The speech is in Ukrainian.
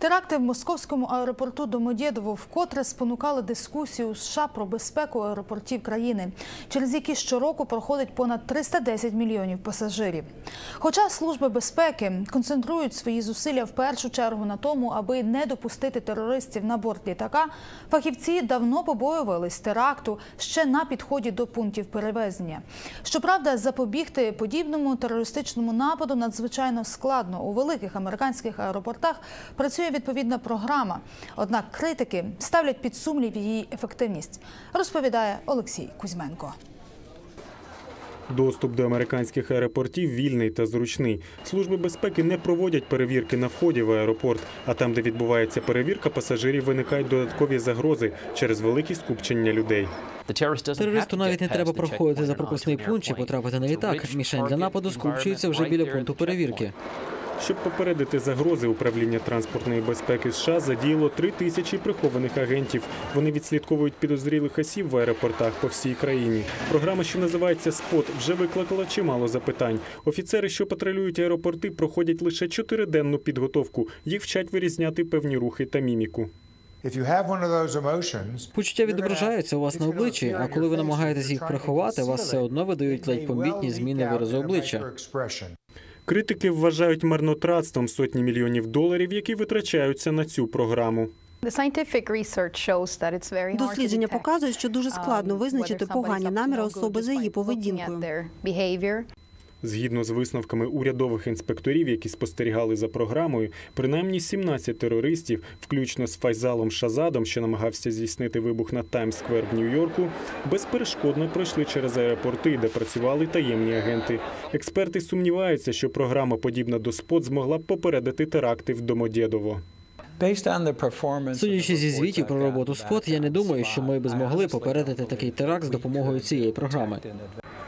Теракти в московському аеропорту Домодєдово вкотре спонукали дискусію США про безпеку аеропортів країни, через які щороку проходить понад 310 мільйонів пасажирів. Хоча служби безпеки концентрують свої зусилля в першу чергу на тому, аби не допустити терористів на борт літака, фахівці давно побоювались теракту ще на підході до пунктів перевезення. Щоправда, запобігти подібному терористичному нападу надзвичайно складно. У великих американських аеропортах працює відповідна програма. Однак критики ставлять під сумнів її ефективність, розповідає Олексій Кузьменко. Доступ до американських аеропортів вільний та зручний. Служби безпеки не проводять перевірки на вході в аеропорт, а там, де відбувається перевірка, пасажирів виникають додаткові загрози через великі скупчення людей. Терористу навіть не треба проходити за пропускний пункт чи потрапити на літак. Мішень для нападу скупчується вже біля пункту перевірки. Щоб попередити загрози, управління транспортної безпеки США задіяло три тисячі прихованих агентів. Вони відслідковують підозрілих осіб в аеропортах по всій країні. Програма, що називається СПОТ, вже викликала чимало запитань. Офіцери, що патрулюють аеропорти, проходять лише чотириденну підготовку. Їх вчать вирізняти певні рухи та міміку. Почуття відображаються у вас на обличчі, а коли ви намагаєтесь їх приховати, вас все одно видають ледь помітні зміни виразу обличчя. Критики вважають марнотратством сотні мільйонів доларів, які витрачаються на цю програму. Дослідження показує, що дуже складно визначити погані наміри особи за її поведінкою. Згідно з висновками урядових інспекторів, які спостерігали за програмою, принаймні 17 терористів, включно з Файзалом Шазадом, що намагався здійснити вибух на Таймс-сквер в Нью-Йорку, безперешкодно пройшли через аеропорти, де працювали таємні агенти. Експерти сумніваються, що програма, подібна до СПОТ, змогла б попередити теракти в Домодєдово. Судячи зі звітів про роботу СПОТ, я не думаю, що ми б змогли попередити такий теракт з допомогою цієї програми.